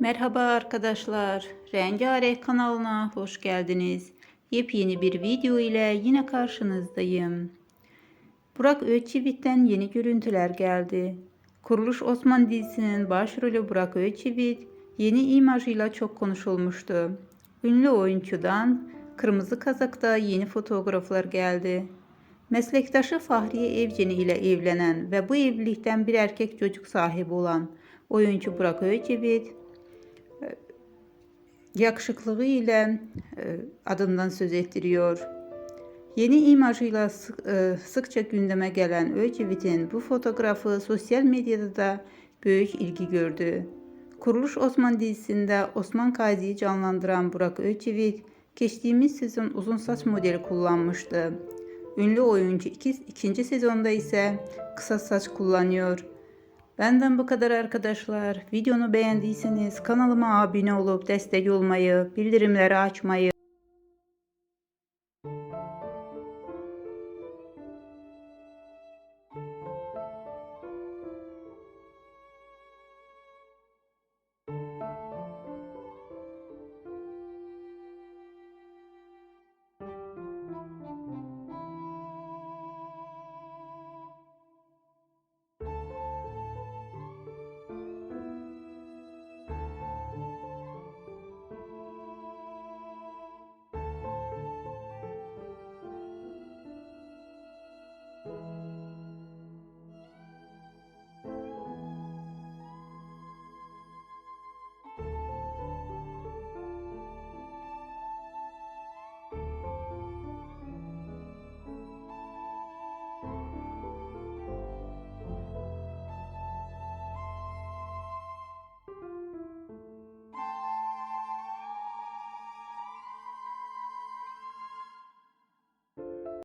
Merhaba arkadaşlar. Rengarenk kanalına hoş geldiniz. Yepyeni bir video ile yine karşınızdayım. Burak Özçivit'ten yeni görüntüler geldi. Kuruluş Osman dizisinin başrolü Burak Özçivit yeni imajıyla çok konuşulmuştu. Ünlü oyuncudan kırmızı kazakta yeni fotoğraflar geldi. Meslektaşı Fahriye Evceni ile evlenen ve bu evlilikten bir erkek çocuk sahibi olan oyuncu Burak Özçivit yakışıklığı ile adından söz ettiriyor. Yeni imajıyla sık- e, sıkça gündeme gelen Öcevit'in bu fotoğrafı sosyal medyada da büyük ilgi gördü. Kuruluş Osman dizisinde Osman Gazi'yi canlandıran Burak Öcevit, geçtiğimiz sezon uzun saç modeli kullanmıştı. Ünlü oyuncu iki, ikinci sezonda ise kısa saç kullanıyor. Benden bu kadar arkadaşlar. Videonu beğendiyseniz kanalıma abone olup destek olmayı, bildirimleri açmayı